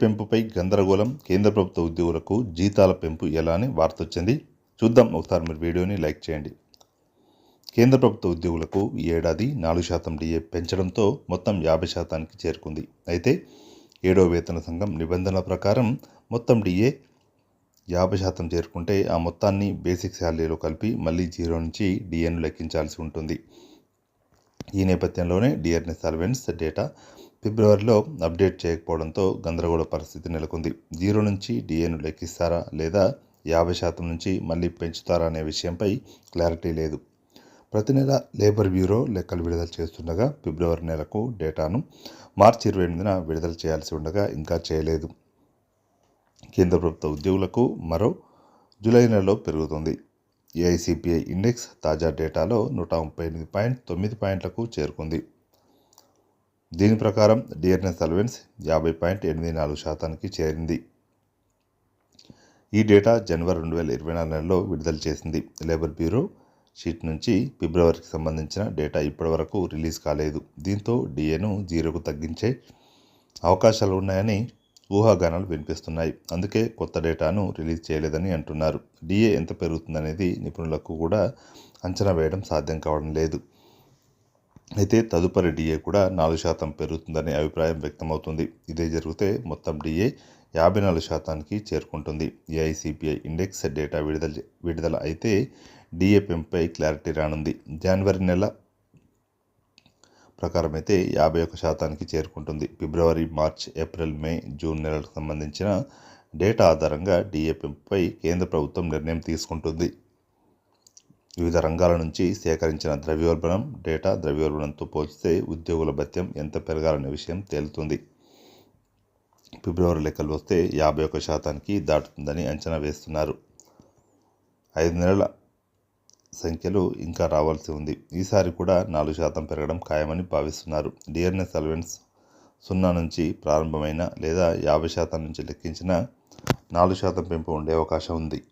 పెంపుపై గందరగోళం కేంద్ర ప్రభుత్వ ఉద్యోగులకు జీతాల పెంపు ఎలా అని వార్త వచ్చింది చూద్దాం ఒకసారి మీరు వీడియోని లైక్ చేయండి. కేంద్ర ప్రభుత్వ ఉద్యోగులకు ఈ ఏడాది నాలుగు శాతం డిఏ పెంచడంతో మొత్తం యాభై శాతానికి చేరుకుంది. అయితే ఏడో వేతన సంఘం నిబంధనల ప్రకారం మొత్తం డిఏ యాభై శాతం చేరుకుంటే ఆ మొత్తాన్ని బేసిక్ శాలరీలో కలిపి మళ్ళీ జీరో నుంచి డిఏను లెక్కించాల్సి ఉంటుంది. ఈ నేపథ్యంలోనే డిఆర్ఎస్ సర్వెన్స్ డేటా ఫిబ్రవరిలో అప్డేట్ చేయకపోవడంతో గందరగోళ పరిస్థితి నెలకొంది. జీరో నుంచి డిఏను లెక్కిస్తారా లేదా యాభై శాతం నుంచి మళ్ళీ పెంచుతారా అనే విషయంపై క్లారిటీ లేదు. ప్రతి నెల లేబర్ బ్యూరో లెక్కలు విడుదల చేస్తుండగా ఫిబ్రవరి నెలకు డేటాను మార్చి ఇరవై ఎనిమిదిన విడుదల చేయాల్సి ఉండగా ఇంకా చేయలేదు. కేంద్ర ప్రభుత్వ ఉద్యోగులకు మరో జూలై నెలలో పెరుగుతుంది. ఏఐసిపిఐ ఇండెక్స్ తాజా డేటాలో నూట ముప్పై ఎనిమిది పాయింట్ తొమ్మిది పాయింట్లకు చేరుకుంది. దీని ప్రకారం డిఆర్ఎస్ అలవెన్స్ యాభై పాయింట్ ఎనిమిది నాలుగు శాతానికి చేరింది. ఈ డేటా జనవరి రెండు వేల ఇరవై నాలుగు నెలలో విడుదల చేసింది. లేబర్ బ్యూరో షీట్ నుంచి ఫిబ్రవరికి సంబంధించిన డేటా ఇప్పటివరకు రిలీజ్ కాలేదు. దీంతో డిఏను జీరోకు తగ్గించే అవకాశాలు ఉన్నాయని ఊహాగానాలు వినిపిస్తున్నాయి. అందుకే కొత్త డేటాను రిలీజ్ చేయలేదని అంటున్నారు. డిఏ ఎంత పెరుగుతుందనేది నిపుణులకు కూడా అంచనా వేయడం సాధ్యం కావడం లేదు. అయితే తదుపరి డిఏ కూడా నాలుగు శాతం పెరుగుతుందనే అభిప్రాయం వ్యక్తమవుతుంది. ఇదే జరిగితే మొత్తం డిఏ యాభై నాలుగు శాతానికి చేరుకుంటుంది. ఏఐసిపిఐ ఇండెక్స్ డేటా విడుదల విడుదల అయితే డిఏ క్లారిటీ రానుంది. జనవరి నెల ప్రకారం అయితే యాభై ఒక శాతానికి చేరుకుంటుంది. February March April May June నెలలకు సంబంధించిన డేటా ఆధారంగా డిఏ పెంపుపై కేంద్ర ప్రభుత్వం నిర్ణయం తీసుకుంటుంది. వివిధ రంగాల నుంచి సేకరించిన ద్రవ్యోల్బణం డేటా ద్రవ్యోల్బణంతో పోల్చితే ఉద్యోగుల భత్యం ఎంత పెరగాలనే విషయం తేలుతుంది. ఫిబ్రవరి లెక్కలు వస్తే యాభై ఒక శాతానికి దాటుతుందని అంచనా వేస్తున్నారు. ఐదు నెలల సంఖ్యలు ఇంకా రావాల్సి ఉంది. ఈసారి కూడా నాలుగు శాతం పెరగడం ఖాయమని భావిస్తున్నారు. డిఆర్ఎస్ అలవెన్స్ సున్నా నుంచి ప్రారంభమైన లేదా యాభై శాతం నుంచి లెక్కించిన నాలుగు శాతం పెంపు ఉండే అవకాశం ఉంది.